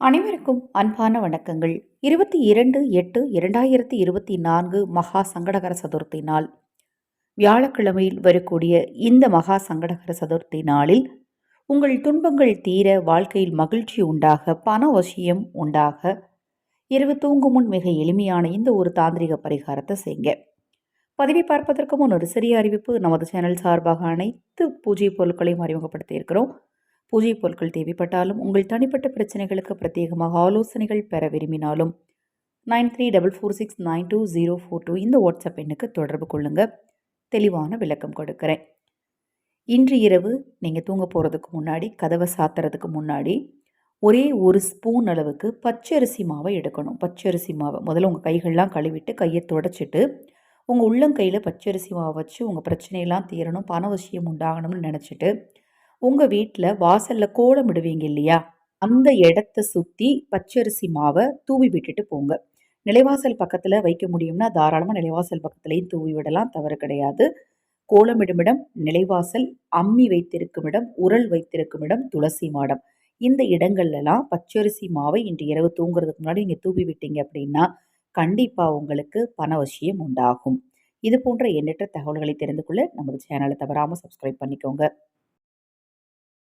அனைவருக்கும் அன்பான வணக்கங்கள். இருபத்தி இரண்டு எட்டு இரண்டாயிரத்தி இருபத்தி நான்கு மகா சங்கடகர சதுர்த்தி நாள். வியாழக்கிழமையில் வரக்கூடிய இந்த மகா சங்கடகர சதுர்த்தி நாளில் உங்கள் துன்பங்கள் தீர வாழ்க்கையில் மகிழ்ச்சி உண்டாக பண வசியம் உண்டாக இரவு தூங்கும் முன் மிக எளிமையான இந்த ஒரு தாந்திரிக பரிகாரத்தை செய்யுங்க. பதவி பார்ப்பதற்கு முன் ஒரு சிறிய அறிவிப்பு. நமது சேனல் சார்பாக அனைத்து பூஜை பொருட்களையும் அறிமுகப்படுத்தி இருக்கிறோம் பூஜை பொருட்கள் தேவைப்பட்டாலும் உங்கள் தனிப்பட்ட பிரச்சனைகளுக்கு பிரத்யேகமாக ஆலோசனைகள் பெற விரும்பினாலும் nine three double four six nine two zero four two இந்த வாட்ஸ்அப் எண்ணுக்கு தொடர்பு கொள்ளுங்கள் தெளிவான விளக்கம் கொடுக்குறேன். இன்று இரவு நீங்கள் தூங்க போகிறதுக்கு முன்னாடி கதவை சாத்துறதுக்கு முன்னாடி ஒரே ஒரு ஸ்பூன் அளவுக்கு பச்சரிசி மாவை எடுக்கணும். பச்சரிசி மாவை. முதல்ல உங்கள் கைகள்லாம் கழுவிட்டு கையை தொடச்சிட்டு உங்கள் உள்ளங்கையில் பச்சரிசி மாவை வச்சு உங்கள் பிரச்சனையெல்லாம் தீரணும். பணவசியம் உண்டாகணும்னு நினச்சிட்டு உங்கள் வீட்டில் வாசலில் கோலம் விடுவீங்க இல்லையா? அந்த இடத்த சுற்றி பச்சரிசி மாவை தூவி விட்டுட்டு போங்க. நிலைவாசல் பக்கத்தில் வைக்க முடியும்னா தாராளமாக நிலைவாசல் பக்கத்துலேயும் தூவி விடலாம் தவறு கிடையாது. கோலமிடும் இடம் நிலைவாசல் அம்மி வைத்திருக்கும் இடம் உரல் வைத்திருக்கும் இடம் துளசி மாடம். இந்த இடங்கள்லாம் பச்சரிசி மாவை இன்று இரவு தூங்குறதுக்கு முன்னாடி நீங்கள் தூவி விட்டீங்க அப்படின்னா கண்டிப்பாக உங்களுக்கு பணவசியம் உண்டாகும். இது போன்ற எண்ணற்ற தகவல்களை தெரிந்து கொள்ள நமது சேனலை தவறாமல் சப்ஸ்கிரைப் பண்ணிக்கோங்க.